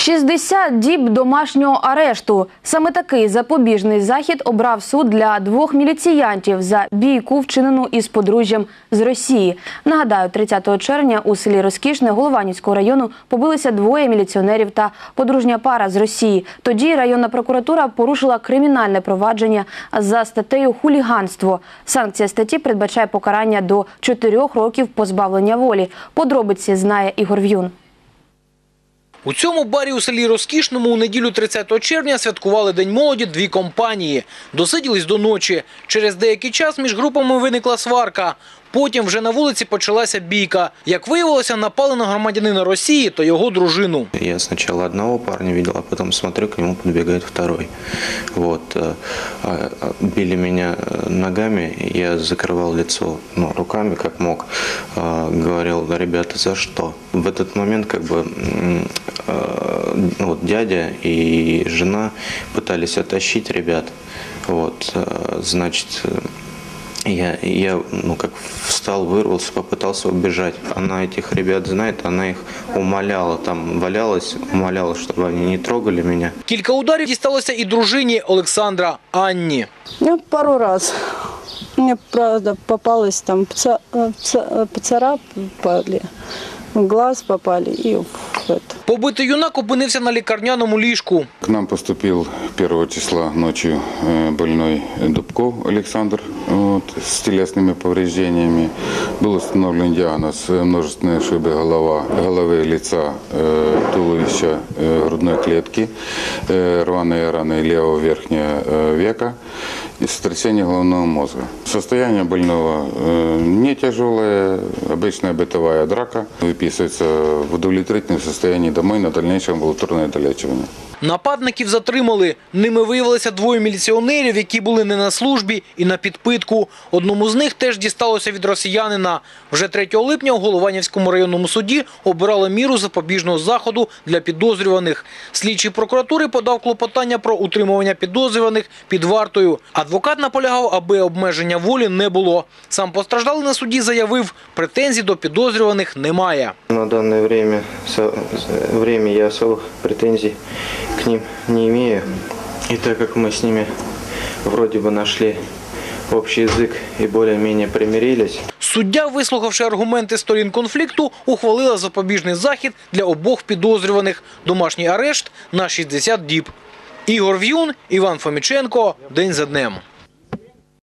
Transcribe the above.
60 діб домашнього арешту. Саме такий запобіжний захід обрав суд для двох міліціянтів за бійку, вчинену із подружжям з Росії. Нагадаю, 30 червня у селі Розкішне Голованівського району побилися двоє міліціонерів та подружня пара з Росії. Тоді районна прокуратура порушила кримінальне провадження за статтею хуліганство. Санкція статті передбачає покарання до 4 років позбавлення волі. Подробиці знає Ігор В'юн. У цьому барі у селі Розкішному у неділю 30 червня святкували День молоді дві компанії. Досиділись до ночі. Через деякий час між групами виникла сварка. Потім вже на вулиці почалася бійка. Як виявилося, напали на громадянина Росії та його дружину. Я сначала одного парня видел, а потом смотрю, к нему подбегает второй. Вот. э, а, а, Били меня э, ногами, я закрывал лицо ну, руками, как мог. А, Говорил, «Да, ребята, за что? В этот момент как бы м, э, ну, вот, дядя и жена пытались оттащить ребят. Вот. э, Значит, э, я, я, ну, как встал, вырвался, попытался убежать. Она этих ребят знает, она их умоляла, там валялась, умоляла, чтобы они не трогали меня. Кілька ударів дісталося і дружині Олександра Анні. Ну, пару раз. Мне, правда, попалось там ца- э, ца- поцарапали, в глаз попали и в это. Побитий юнак опинився на лікарняному ліжку. К нам поступил 1 числа ночью э, больной Дубков Александр вот, с телесными повреждениями. Был установлен диагноз э, множественные ушибы голова, головы, лица, э, туловища, э, грудной клетки, э, рваные раны левого верхнего э, века и сотрясение головного мозга. Состояние больного э, не тяжелое, обычная бытовая драка. Выписывается в удовлетворительном состоянии домой на дальнейшее амбулаторное долечивание. Нападників затримали. Ними виявилося двоє міліціонерів, які були не на службі і на підпитку. Одному з них теж дісталося від росіянина. Вже 3 липня у Голованівському районному суді обирали міру запобіжного заходу для підозрюваних. Слідчий прокуратури подав клопотання про утримування підозрюваних під вартою. Адвокат наполягав, аби обмеження волі не було. Сам постраждалий на суді заявив, претензій до підозрюваних немає. На данное время, со- время я особых претензий к ним не имею. И так как мы с ними вроде бы нашли общий язык и более-менее примирились, Суддя, вислухавши аргументи сторін конфлікту, ухвалила запобіжний захід для обох підозрюваних – домашній арешт на 60 діб. Ігор В'юн, Іван Фоміченко. День за днем.